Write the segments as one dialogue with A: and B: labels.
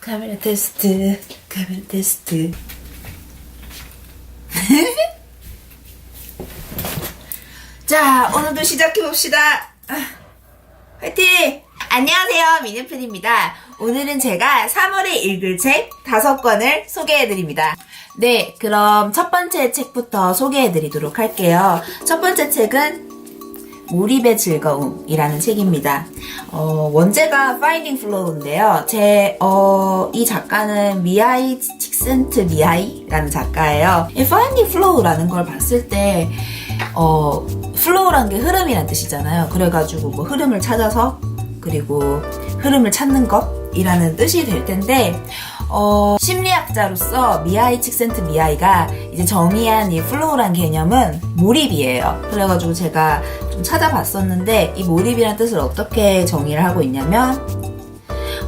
A: 카메라 테스트, 카메라 테스트. 자, 오늘도 시작해봅시다. 아, 화이팅! 안녕하세요, 미니플입니다. 오늘은 제가 3월에 읽을 책 5권을 소개해드립니다. 네, 그럼 첫 번째 책부터 소개해드리도록 할게요. 첫 번째 책은 몰입의 즐거움이라는 책입니다. 어, 원제가 Finding Flow인데요. 제, 어, 이 작가는 미아이 칙센트 미아이라는 작가예요. 이 Finding Flow라는 걸 봤을 때, 어, flow란 게 흐름이란 뜻이잖아요. 그래가지고 뭐 흐름을 찾아서, 그리고 흐름을 찾는 것이라는 뜻이 될 텐데, 어, 심리학자로서 미아이 칙센트 미아이가 이제 정의한 이 플로우란 개념은 몰입이에요. 그래가지고 제가 좀 찾아봤었는데 이 몰입이란 뜻을 어떻게 정의를 하고 있냐면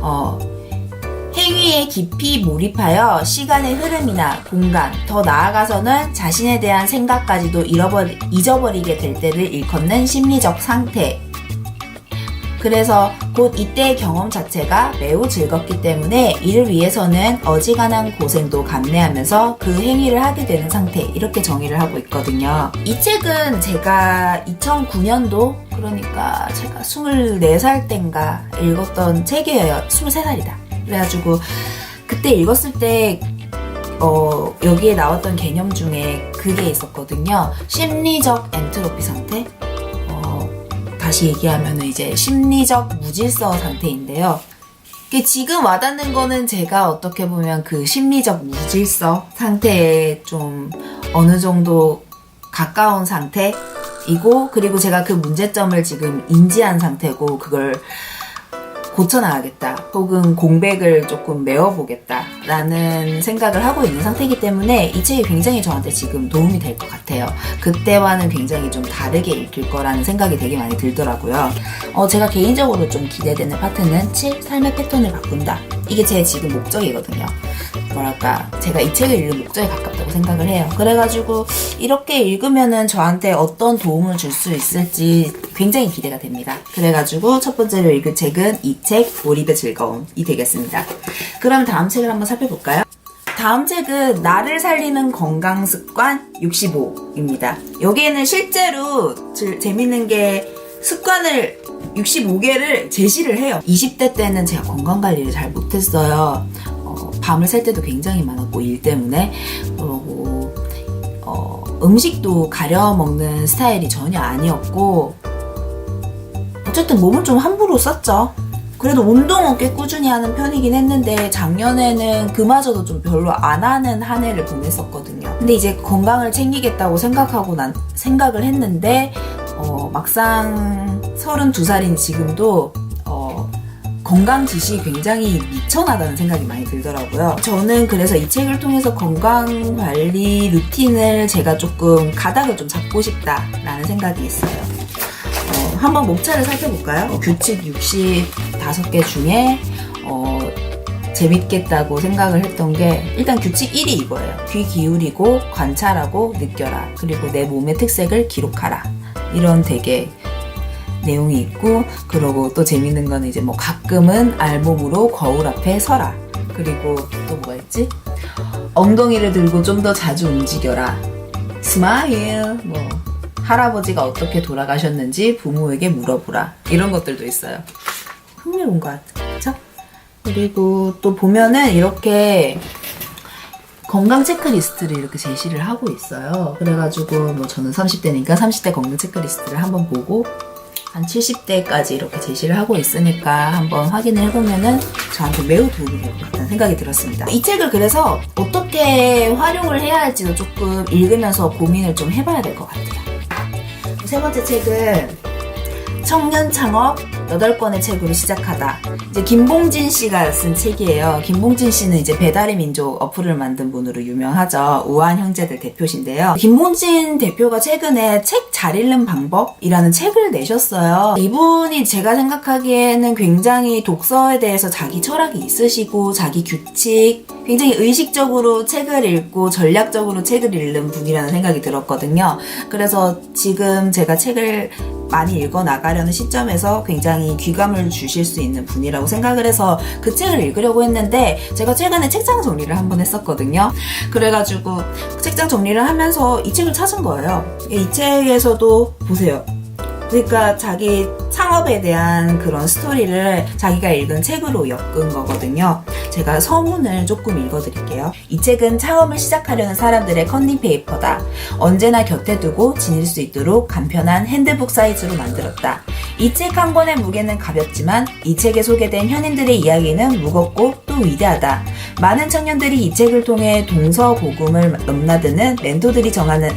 A: 어, 행위에 깊이 몰입하여 시간의 흐름이나 공간, 더 나아가서는 자신에 대한 생각까지도 잃어버리, 잊어버리게 될 때를 일컫는 심리적 상태. 그래서 곧 이때의 경험 자체가 매우 즐겁기 때문에 이를 위해서는 어지간한 고생도 감내하면서 그 행위를 하게 되는 상태 이렇게 정의를 하고 있거든요. 이 책은 제가 2009년도 그러니까 제가 24살 땐가 읽었던 책이에요. 23살이다. 그래가지고 그때 읽었을 때 어, 여기에 나왔던 개념 중에 그게 있었거든요. 심리적 엔트로피 상태. 어, 다시 얘기하면 이제 심리적 무질서 상태인데요. 지금 와닿는 거는 제가 어떻게 보면 그 심리적 무질서 상태에 좀 어느 정도 가까운 상태이고, 그리고 제가 그 문제점을 지금 인지한 상태고, 그걸 고쳐나가겠다. 혹은 공백을 조금 메워보겠다. 라는 생각을 하고 있는 상태이기 때문에 이 책이 굉장히 저한테 지금 도움이 될 것 같아요. 그때와는 굉장히 좀 다르게 읽힐 거라는 생각이 되게 많이 들더라고요. 어, 제가 개인적으로 좀 기대되는 파트는 7. 삶의 패턴을 바꾼다. 이게 제 지금 목적이거든요. 뭐랄까, 제가 이 책을 읽는 목적에 가깝다고 생각을 해요. 그래가지고, 이렇게 읽으면은 저한테 어떤 도움을 줄 수 있을지 굉장히 기대가 됩니다. 그래가지고, 첫 번째로 읽을 책은 이 책, 몰입의 즐거움이 되겠습니다. 그럼 다음 책을 한번 살펴볼까요? 다음 책은 나를 살리는 건강 습관 65입니다. 여기에는 실제로 질- 재밌는 게 습관을 65개를 제시를 해요. 20대 때는 제가 건강 관리를 잘 못했어요. 어, 밤을 샐 때도 굉장히 많았고 일 때문에 그리고 어, 음식도 가려 먹는 스타일이 전혀 아니었고 어쨌든 몸을 좀 함부로 썼죠. 그래도 운동은 꽤 꾸준히 하는 편이긴 했는데 작년에는 그마저도 좀 별로 안 하는 한 해를 보냈었거든요. 근데 이제 건강을 챙기겠다고 생각하고 난 생각을 했는데 어, 막상 32살인 지금도 어, 건강 지식이 굉장히 미천하다는 생각이 많이 들더라고요. 저는 그래서 이 책을 통해서 건강 관리 루틴을 제가 조금 가닥을 좀 잡고 싶다라는 생각이 있어요. 어, 한번 목차를 살펴볼까요? 어, 규칙 65개 중에 어, 재밌겠다고 생각을 했던 게 일단 규칙 1이 이거예요. 귀 기울이고 관찰하고 느껴라. 그리고 내 몸의 특색을 기록하라. 이런 되게 내용이 있고 그러고 또 재밌는 거는 이제 뭐 가끔은 알몸으로 거울 앞에 서라. 그리고 또 뭐가 있지? 엉덩이를 들고 좀 더 자주 움직여라. 스마일. 뭐 할아버지가 어떻게 돌아가셨는지 부모에게 물어보라. 이런 것들도 있어요. 흥미로운 것. 그쵸? 그리고 또 보면은 이렇게 건강 체크리스트를 이렇게 제시를 하고 있어요. 그래가지고 뭐 저는 30대니까 30대 건강 체크리스트를 한번 보고 한 70대까지 이렇게 제시를 하고 있으니까 한번 확인을 해보면은 저한테 매우 도움이 될 것 같다는 생각이 들었습니다. 이 책을 그래서 어떻게 활용을 해야 할지도 조금 읽으면서 고민을 좀 해봐야 될 것 같아요. 세 번째 책은 청년 창업 8권의 책으로 시작하다. 이제 김봉진 씨가 쓴 책이에요. 김봉진 씨는 이제 배달의 민족 어플을 만든 분으로 유명하죠. 우한 형제들 대표신데요. 김봉진 대표가 최근에 책 잘 읽는 방법이라는 책을 내셨어요. 이분이 제가 생각하기에는 굉장히 독서에 대해서 자기 철학이 있으시고 자기 규칙, 굉장히 의식적으로 책을 읽고 전략적으로 책을 읽는 분이라는 생각이 들었거든요. 그래서 지금 제가 책을 많이 읽어 나가려는 시점에서 굉장히 귀감을 주실 수 있는 분이라고 생각을 해서 그 책을 읽으려고 했는데 제가 최근에 책장 정리를 한번 했었거든요. 그래가지고 책장 정리를 하면서 이 책을 찾은 거예요. 이 책에서도 보세요. 그러니까 자기 창업에 대한 그런 스토리를 자기가 읽은 책으로 엮은 거거든요. 제가 서문을 조금 읽어드릴게요. 이 책은 창업을 시작하려는 사람들의 컨닝 페이퍼다. 언제나 곁에 두고 지닐 수 있도록 간편한 핸드북 사이즈로 만들었다. 이 책 한 권의 무게는 가볍지만 이 책에 소개된 현인들의 이야기는 무겁고 또 위대하다. 많은 청년들이 이 책을 통해 동서고금을 넘나드는 멘토들이 정하는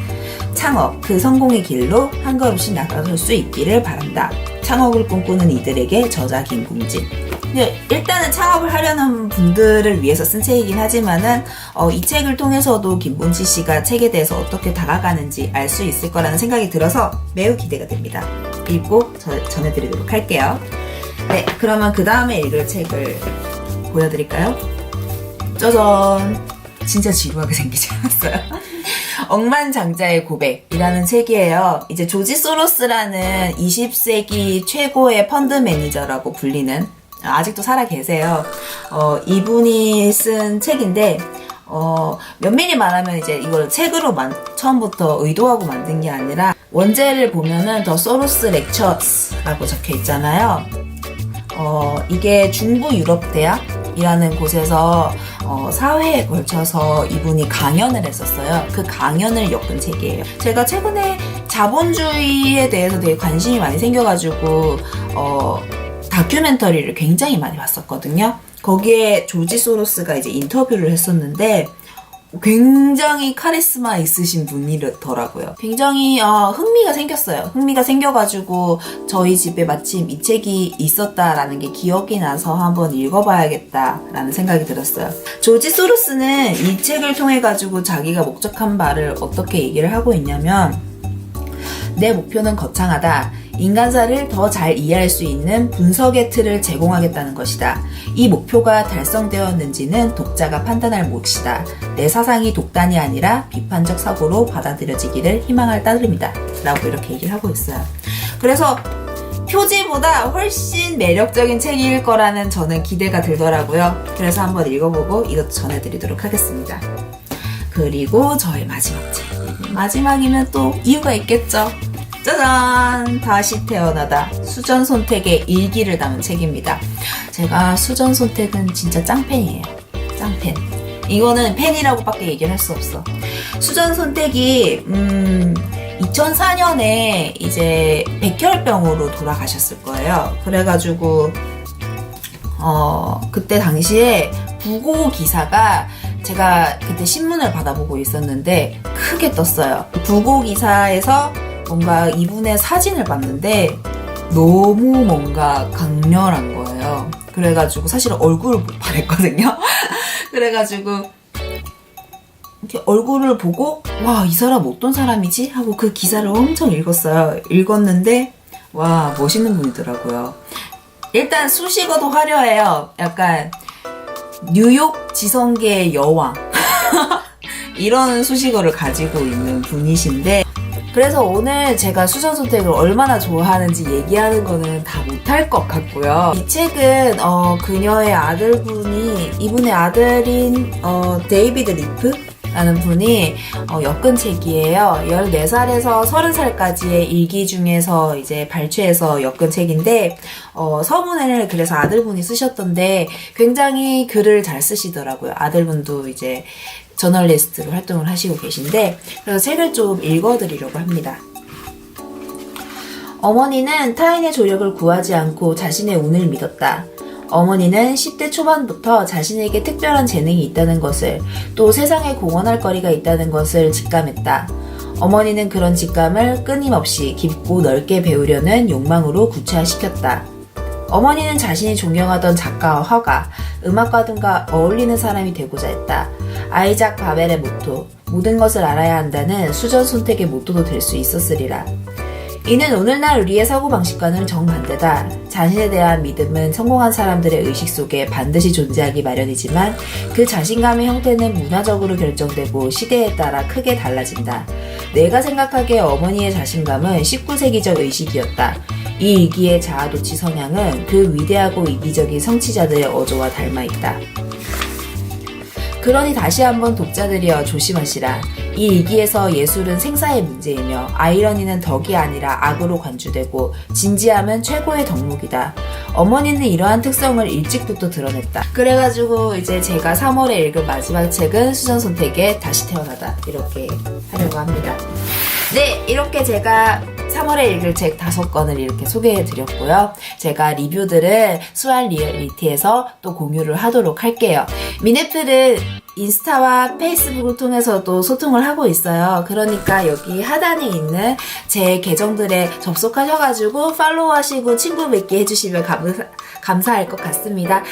A: 창업, 그 성공의 길로 한 걸음씩 나아갈 수 있기를 바란다. 창업을 꿈꾸는 이들에게 저자 김공진. 네, 일단은 창업을 하려는 분들을 위해서 쓴 책이긴 하지만은 어, 이 책을 통해서도 김봉지 씨가 책에 대해서 어떻게 다가가는지 알 수 있을 거라는 생각이 들어서 매우 기대가 됩니다. 읽고 저- 전해드리도록 할게요. 네, 그러면 그 다음에 읽을 책을 보여드릴까요? 짜잔! 진짜 지루하게 생기지 않았어요? 억만장자의 고백이라는 책이에요. 이제 조지 소로스라는 20세기 최고의 펀드 매니저라고 불리는 아직도 살아 계세요. 어, 이분이 쓴 책인데 어, 면밀히 말하면 이제 이걸 책으로 만, 처음부터 의도하고 만든 게 아니라 원제를 보면은 더 소로스 렉처스라고 적혀 있잖아요. 어, 이게 중부 유럽 대학 이라는 곳에서 어, 사회에 걸쳐서 이분이 강연을 했었어요. 그 강연을 엮은 책이에요. 제가 최근에 자본주의에 대해서 되게 관심이 많이 생겨가지고 어, 다큐멘터리를 굉장히 많이 봤었거든요. 거기에 조지 소로스가 이제 인터뷰를 했었는데 굉장히 카리스마 있으신 분이더라고요. 굉장히 어, 흥미가 생겼어요. 흥미가 생겨가지고 저희 집에 마침 이 책이 있었다라는 게 기억이 나서 한번 읽어봐야겠다라는 생각이 들었어요. 조지 소로스는 이 책을 통해 가지고 자기가 목적한 바를 어떻게 얘기를 하고 있냐면 내 목표는 거창하다. 인간사를 더 잘 이해할 수 있는 분석의 틀을 제공하겠다는 것이다. 이 목표가 달성되었는지는 독자가 판단할 몫이다. 내 사상이 독단이 아니라 비판적 사고로 받아들여지기를 희망할 따름이다. 라고 이렇게 얘기를 하고 있어요. 그래서 표지보다 훨씬 매력적인 책일 거라는 저는 기대가 들더라고요. 그래서 한번 읽어보고 이것도 전해드리도록 하겠습니다. 그리고 저의 마지막 책. 마지막이면 또 이유가 있겠죠. 짜잔! 다시 태어나다. 수전 손택의 일기를 담은 책입니다. 제가 수전 손택은 진짜 짱팬이에요. 짱팬. 이거는 팬이라고밖에 얘기를 할 수 없어. 수전 손택이 음 2004년에 이제 백혈병으로 돌아가셨을 거예요. 그래가지고 어 그때 당시에 부고 기사가 제가 그때 신문을 받아보고 있었는데 크게 떴어요. 부고 기사에서 뭔가 이분의 사진을 봤는데 너무 뭔가 강렬한 거예요. 그래가지고 사실 얼굴을 못 바랬거든요. 그래가지고 이렇게 얼굴을 보고 와 이 사람 어떤 사람이지 하고 그 기사를 엄청 읽었어요. 읽었는데 와 멋있는 분이더라고요. 일단 수식어도 화려해요. 약간 뉴욕 지성계의 여왕 이런 수식어를 가지고 있는 분이신데 그래서 오늘 제가 수전 선택을 얼마나 좋아하는지 얘기하는 거는 다 못할 것 같고요. 이 책은 어, 그녀의 아들분이 이분의 아들인 어, 데이비드 리프 라는 분이 어, 엮은 책이에요. 14살에서 30살까지의 일기 중에서 이제 발췌해서 엮은 책인데 어, 서문을 그래서 아들분이 쓰셨던데 굉장히 글을 잘 쓰시더라고요. 아들분도 이제 저널리스트로 활동을 하시고 계신데 그래서 책을 좀 읽어드리려고 합니다. 어머니는 타인의 조력을 구하지 않고 자신의 운을 믿었다. 어머니는 10대 초반부터 자신에게 특별한 재능이 있다는 것을 또 세상에 공헌할 거리가 있다는 것을 직감했다. 어머니는 그런 직감을 끊임없이 깊고 넓게 배우려는 욕망으로 구체화시켰다. 어머니는 자신이 존경하던 작가와 화가, 음악가 등과 어울리는 사람이 되고자 했다. 아이작 바벨의 모토, 모든 것을 알아야 한다는 수전 선택의 모토도 될 수 있었으리라. 이는 오늘날 우리의 사고방식과는 정반대다. 자신에 대한 믿음은 성공한 사람들의 의식 속에 반드시 존재하기 마련이지만 그 자신감의 형태는 문화적으로 결정되고 시대에 따라 크게 달라진다. 내가 생각하기에 어머니의 자신감은 19세기적 의식이었다. 이 이기의 자아도취 성향은 그 위대하고 이기적인 성취자들의 어조와 닮아 있다. 그러니 다시 한번 독자들이여 조심하시라. 이 일기에서 예술은 생사의 문제이며 아이러니는 덕이 아니라 악으로 관주되고 진지함은 최고의 덕목이다. 어머니는 이러한 특성을 일찍부터 드러냈다. 그래가지고 이제 제가 3월에 읽은 마지막 책은 수전 선택의 다시 태어나다 이렇게 하려고 합니다. 네, 이렇게 제가 3월에 읽을 책 다섯 권을 이렇게 소개해 드렸고요. 제가 리뷰들을 수완 리얼리티에서 또 공유를 하도록 할게요. 미네플은 인스타와 페이스북을 통해서도 소통을 하고 있어요. 그러니까 여기 하단에 있는 제 계정들에 접속하셔가지고 팔로우 하시고 친구 맺기 해주시면 감사, 감사할 것 같습니다.